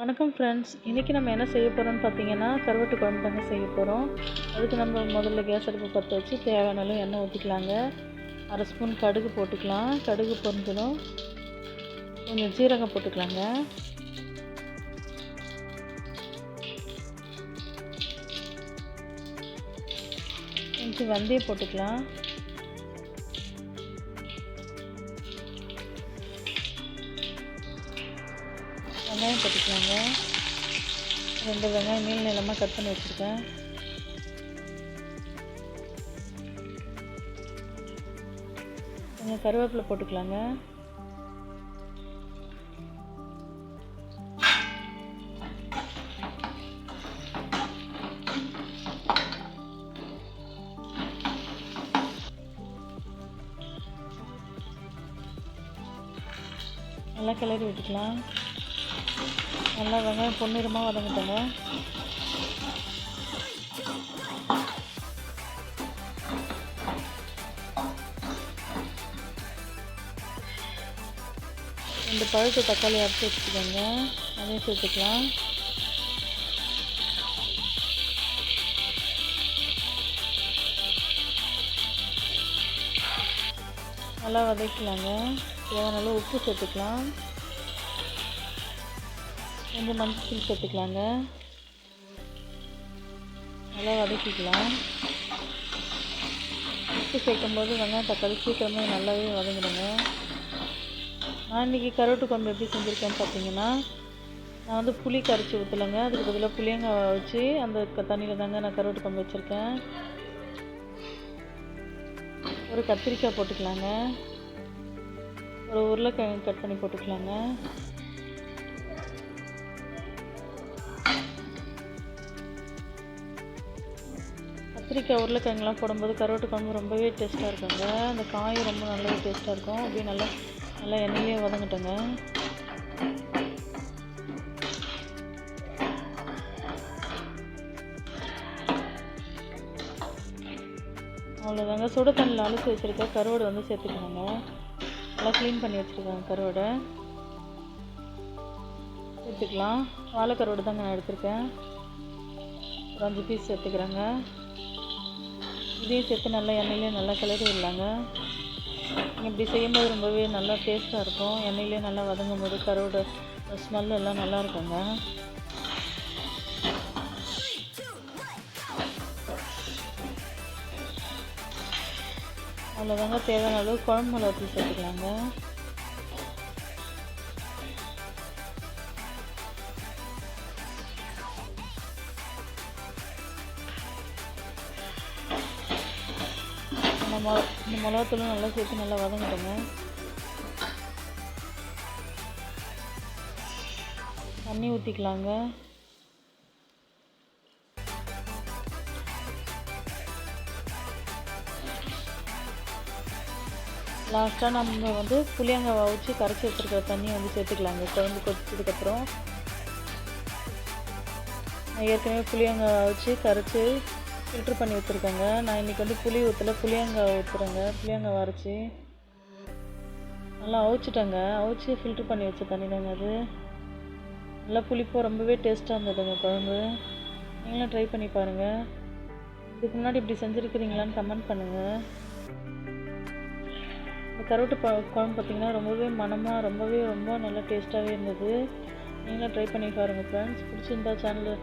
வணக்கம் ஃப்ரெண்ட்ஸ் இன்றைக்கி நம்ம என்ன செய்ய போகிறோம்னு பார்த்தீங்கன்னா கருவாட்டு குழம்பு தாங்க செய்ய போகிறோம் அதுக்கு நம்ம முதல்ல கேஸ் அடுப்பு பற்ற வச்சு தேவையான அளவு எண்ணெய் ஊற்றிக்கலாங்க அரை ஸ்பூன் கடுகு போட்டுக்கலாம். கடுகு பொரிஞ்சதும் கொஞ்சம் ஜீரகம் போட்டுக்கலாங்க. கொஞ்சம் வெந்தயம் போட்டுக்கலாம். வெங்காயம் போட்டுக்கலாங்க ரெண்டு வெங்காயம் நீள் நிலமாக கட் பண்ணி வச்சுருக்கேன். கொஞ்சம் கருவேப்பிலை போட்டுக்கலாங்க. நல்லா கிளறி விட்டுக்கலாம். நல்லா வெங்காயம் பொன்னிறமாக வதங்கிட்டோங்க. இந்த பழுத்த தக்காளி அரைச்சி வச்சுக்கோங்க. அதையும் சேர்த்துக்கலாம். நல்லா வதக்கலாங்க. தேவையான உப்பு சேர்த்துக்கலாம். கொஞ்சம் மஞ்சள் சேர்த்துக்கலாங்க நல்லா வதக்கிக்கலாம். உப்பு சேர்க்கும்போது வெங்காயம் தக்காளி சீக்கிரமே நல்லாவே வதங்கிடுங்க. நான் இன்றைக்கி கருவாட்டு குழம்பு எப்படி செஞ்சுருக்கேன்னு பார்த்தீங்கன்னா நான் வந்து புளி கரைச்சி ஊற்றலைங்க அதுக்கு பதிலாக புளியங்காய் வச்சு அந்த தண்ணியில் தாங்க நான் கருவாட்டு குழம்பு வச்சுருக்கேன். ஒரு கத்திரிக்காய் போட்டுக்கலாங்க. ஒரு உருளைக்கிழங்கு கட் பண்ணி போட்டுக்கலாங்க. கத்திரிக்காய் உருளைக்கிழங்குலாம் போடும்போது கருவாட்டு குழம்பு ரொம்பவே டேஸ்ட்டாக இருக்குங்க. அந்த காயும் ரொம்ப நல்லாவே டேஸ்ட்டாக இருக்கும். அப்படியே நல்லா நல்லா எண்ணெயிலே வதங்கட்டுங்க. அவ்வளோதாங்க சுட தண்ணியில் அலசி வச்சுருக்க கருவாடு வந்து சேர்த்துக்கணுங்க. நல்லா க்ளீன் பண்ணி வச்சுருக்கேன் கருவாடை. சேர்த்துக்கலாம். வாழைக்கருவாடு தாங்க நான் எடுத்திருக்கேன். ஒரு அஞ்சு பீஸ் சேர்த்துக்கிறேங்க. இதையும் சேர்த்து நல்லா எண்ணெயிலே நல்லா கிளறி விடலாங்க. இப்படி செய்யும்போது ரொம்பவே நல்லா டேஸ்ட்டாக இருக்கும். எண்ணெயிலே நல்லா வதங்கும் போது கருவோட ஸ்மெல் எல்லாம் நல்லா இருக்குங்க. அவ்வளோதாங்க தேவையான அளவு குழம்பு மிளகாத்தூள் சேர்த்துக்கலாங்க. இந்த மொ இந்த மிளகாத்தூளும் நல்லா சேர்த்து நல்லா வதங்கிட்டோங்க. தண்ணி ஊற்றிக்கலாங்க லாஸ்ட்டாக நம்ம வந்து புளியங்காய் வச்சு கரைச்சி வச்சுருக்கிற தண்ணியை வந்து சேர்த்துக்கலாங்க. குழம்பு கொதிச்சதுக்கப்புறம் ஏற்கனவே புளியங்காய் வச்சு கரைச்சி ஃபில்ட்ரு பண்ணி வச்சுருக்கேங்க நான் இன்றைக்கி வந்து புளி ஊற்றல புளியங்காய் ஊற்றுறேங்க புளியங்காய் வரைச்சி நல்லா அவிச்சிட்டேங்க. அவிச்சு ஃபில்ட்ரு பண்ணி வச்ச தண்ணி தாங்க அது. நல்லா புளிப்போ ரொம்பவே டேஸ்ட்டாக இருந்ததுங்க குழம்பு. நீங்களும் ட்ரை பண்ணி பாருங்கள் இதுக்கு முன்னாடி இப்படி செஞ்சுருக்கிறீங்களான்னு கமெண்ட் பண்ணுங்கள் இந்த கருவட்டு ப குழம்பு பார்த்திங்கன்னா ரொம்பவே மனமாக ரொம்பவே ரொம்ப நல்லா டேஸ்ட்டாகவே இருந்தது. நீங்களும் ட்ரை பண்ணி பாருங்கள் ஃப்ரெண்ட்ஸ் பிடிச்சிருந்தா சேனலில்